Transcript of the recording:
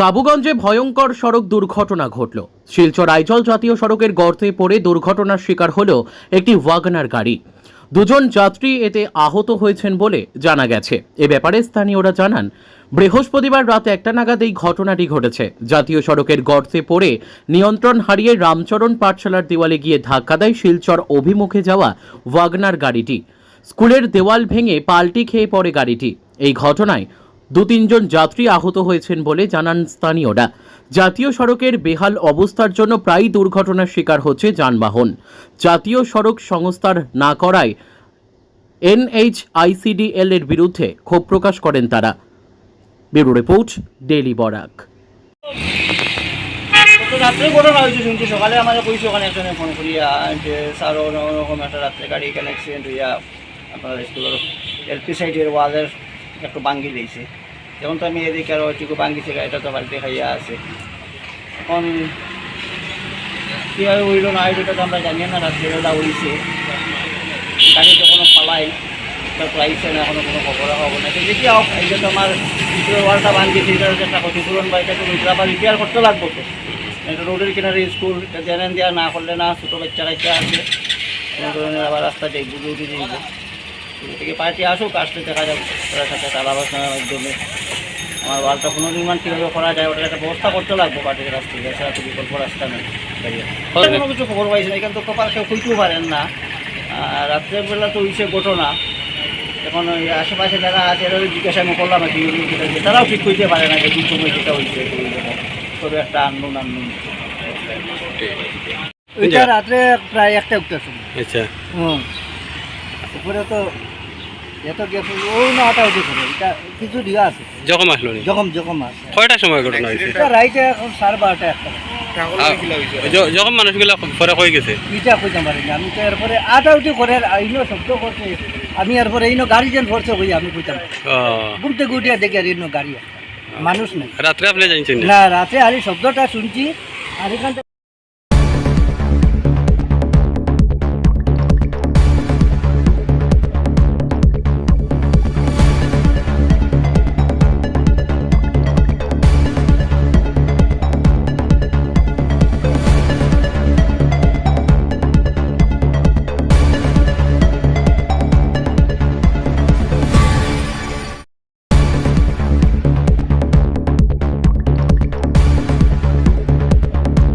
কাবুগঞ্জে ভয়ঙ্কর সড়ক দুর্ঘটনা ঘটল। শিলচর আইজল জাতীয় সড়কের গর্তে পড়ে দুর্ঘটনার শিকার হল একটি ওয়াগনার গাড়ি। দুজন যাত্রী এতে আহত হয়েছেন বলে জানা গেছে। এ ব্যাপারে স্থানীয়রা জানান, বৃহস্পতিবার রাত একটা নাগাদ এই ঘটনাটি ঘটেছে। জাতীয় সড়কের গর্তে পড়ে নিয়ন্ত্রণ হারিয়ে রামচরণ পাঠশালার দেওয়ালে গিয়ে ধাক্কা দেয় শিলচর অভিমুখে যাওয়া ওয়াগনার গাড়িটি। স্কুলের দেওয়াল ভেঙে পাল্টি খেয়ে পড়ে গাড়িটি। এই ঘটনায় দু তিনজন যাত্রী আহত হয়েছেন বলে জানান স্থানীয়রা। জাতীয় সড়কের বেহাল অবস্থার জন্য প্রায় দুর্ঘটনার শিকার হচ্ছে যানবাহন। জাতীয় সড়ক সংস্থার না করায় এনএইচআইসিডিএল এর বিরুদ্ধে ক্ষোভ প্রকাশ করেন তারা। Bureau report, daily Barak. রাত্রে গাড়ি এখানে হইয়া আপনার স্কুলের এলপি সাইডের ওয়ালের একটু ভাঙ্গি দিয়েছে। যেমন তো আমি এদিকে আরও একটু ভাঙ্গিছে গাড়িটা তো বাড়িতে খাইয়া আছে। এখন কীভাবে উইল না উইলটা তো আমরা জানি না, রাত্রিবেলা উইছে গাড়ি কোনো পালাই, তো আইসে না, এখনও কোনো খবর হব না। তো দেখি হোক, এই যে তো আমার ওয়ালটা ভাঙ্গিছে এটার একটা ক্ষতিপূরণ বা এটা তো আবার রিপেয়ার করতে লাগবো তো। এটা রোডের কিনারে স্কুল, এটা জেনেন দেওয়া না করলে না, ছোটো বাচ্চা কাচ্চা আছে। কোনো ধরনের আবার রাস্তা দেখব ডিউটি দিব। থেকে পার্টি আসুক আসলে দেখা যাবে। ওরা সাথে তালা বাসনার মাধ্যমে আমার ওয়ালটা পুনর্নির্মাণ কীভাবে করা যায় ওটার একটা ব্যবস্থা করতে লাগবো পার্টির রাস্তা এছাড়া তো বিকল্প রাস্তা নেই। কোনো কিছু খবর পাইছি না। এখান তো কপাল কেউ খুঁজতেও পারেন না। আর রাত্রের বেলা তো হইছে ঘটনা এখন ওই আশেপাশে যারা আছে এরা জিজ্ঞাসা আমি করলাম আর কি তারাও ঠিক হইতে পারে না যে কোন সময় যেটা হয়েছে তবে একটা আননুন আননুন। ওইটা রাত্রে প্রায় একটা উঠতে আচ্ছা। হুম। উপরে তো এত গেছে ও না আটা উঠে করে এটা কিছু দিয়া আছে। যখন আসলো জখম জখম আছে কয়টার সময় ঘটনা হয়েছে? রাইতে এখন সাড়ে বারোটা একটা। য- যখন মানুষগুলা পরে হয়ে গেছে? ইটা কইতাম পারি না। আমি তো এরপরে আটা উঠে করে আইনো শব্দ করছে। আমি এরপরে এইনো গাড়ি যেন ভরছে কই আমি কইতাম ও। ঘুরতে ঘুরতে দেখি আর এইনো গাড়ি। মানুষ নাই। রাত্রে আপনি জানছেন না? না রাতে আর শব্দটা শুনছি। আর এখান থেকে